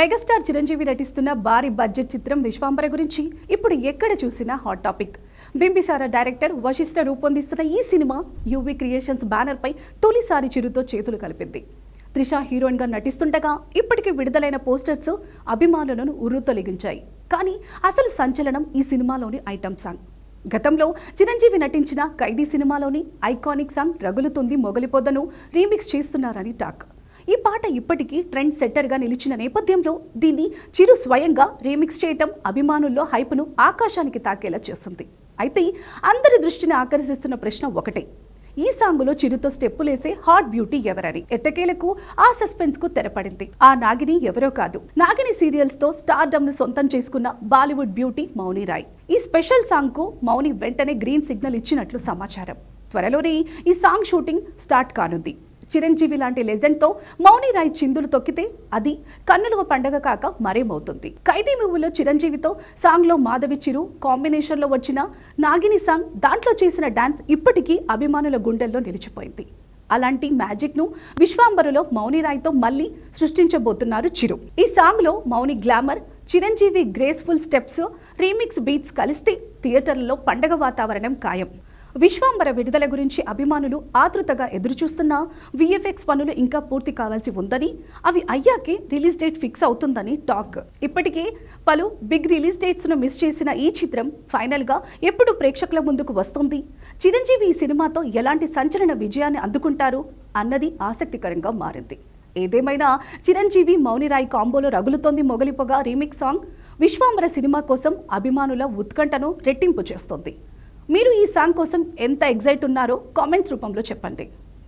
Megastar Chiranjeevi నటిస్తున్న భారీ budget చిత్రం విశ్వాంబర గురించి ఇప్పుడు ఎక్కడ చూసినా hot topic. Bimbisara director Vassishta రూపొందిస్తున్న ఈ సినిమా యూవీ క్రియేషన్స్ బ్యానర్పై తొలిసారి చిరుతో చేతులు కలిపింది. త్రిష హీరోయిన్గా నటిస్తుండగా ఇప్పటికి విడుదలైన పోస్టర్స్ అభిమానులను ఉర్రూతొలగించాయి కానీ అసలు సంచలనం ఈ సినిమాలోని ఐటమ్ సాంగ్. గతంలో చిరంజీవి నటించిన ఖైదీ సినిమాలోని ఐకానిక్ సాంగ్ రగులుతుంది మొగలిపోదను రీమిక్స్ చేస్తున్నారని టాక్. ఈ పాట ఇప్పటికీ ట్రెండ్ సెట్టర్గా నిలిచిన నేపథ్యంలో దీన్ని చిరు స్వయంగా రీమిక్స్ చేయటం అభిమానుల్లో హైప్ను ఆకాశానికి తాకేలా చేస్తుంది. అయితే అందరి దృష్టిని ఆకర్షిస్తున్న ప్రశ్న ఒకటే. ఈ సాంగులో చిరుతో స్టెప్పులేసే హాట్ బ్యూటీ ఎవరని? ఎట్టకేలకు ఆ సస్పెన్స్కు తెరపడింది. ఆ నాగిని ఎవరో కాదు. నాగిని సీరియల్స్తో స్టార్డమ్ను సొంతం చేసుకున్న బాలీవుడ్ బ్యూటీ మౌని రాయ్. ఈ స్పెషల్ సాంగ్కు మౌని వెంటనే గ్రీన్ సిగ్నల్ ఇచ్చినట్లు సమాచారం. త్వరలోనే ఈ సాంగ్ షూటింగ్ స్టార్ట్ కానుంది. చిరంజీవి లాంటి లెజెండ్తో మౌని రాయ్ చిందులు తొక్కితే అది కన్నుల పండగ కాక మరేమవుతుంది ఖైదీ మూవీలో చిరంజీవితో సాంగ్లో మాధవి చిరు కాంబినేషన్లో వచ్చిన నాగిని సాంగ్ దాంట్లో చేసిన డాన్స్ ఇప్పటికీ అభిమానుల గుండెల్లో నిలిచిపోయింది. అలాంటి మ్యాజిక్ను విశ్వాంబరులో మౌని రాయ్తో మళ్ళీ సృష్టించబోతున్నారు చిరు. ఈ సాంగ్లో Mouni glamour Chiranjeevi graceful steps remix beats కలిస్తే థియేటర్లలో పండగ వాతావరణం ఖాయం. విశ్వాంబర విడుదల గురించి అభిమానులు ఆతృతగా ఎదురుచూస్తున్నా విఎఫ్ఎక్స్ పనులు ఇంకా పూర్తి కావాల్సి ఉందని అవి అయ్యాకే రిలీజ్ డేట్ ఫిక్స్ అవుతుందని టాక్. ఇప్పటికే పలు బిగ్ రిలీజ్ డేట్స్ను మిస్ చేసిన ఈ చిత్రం ఫైనల్గా ఎప్పుడు ప్రేక్షకుల ముందుకు వస్తుంది? చిరంజీవి ఈ సినిమాతో ఎలాంటి సంచలన విజయాన్ని అందుకుంటారు అన్నది ఆసక్తికరంగా మారింది. ఏదేమైనా చిరంజీవి మౌనిరాయ్ కాంబోలో రగులుతోంది మొగలిపోగా రీమిక్స్ సాంగ్. విశ్వాంబర సినిమా కోసం అభిమానుల ఉత్కంఠను రెట్టింపు చేస్తోంది. మీరు ఈ సాంగ్ కోసం ఎంత ఎగ్జైట్ ఉన్నారో కామెంట్స్ రూపంలో చెప్పండి.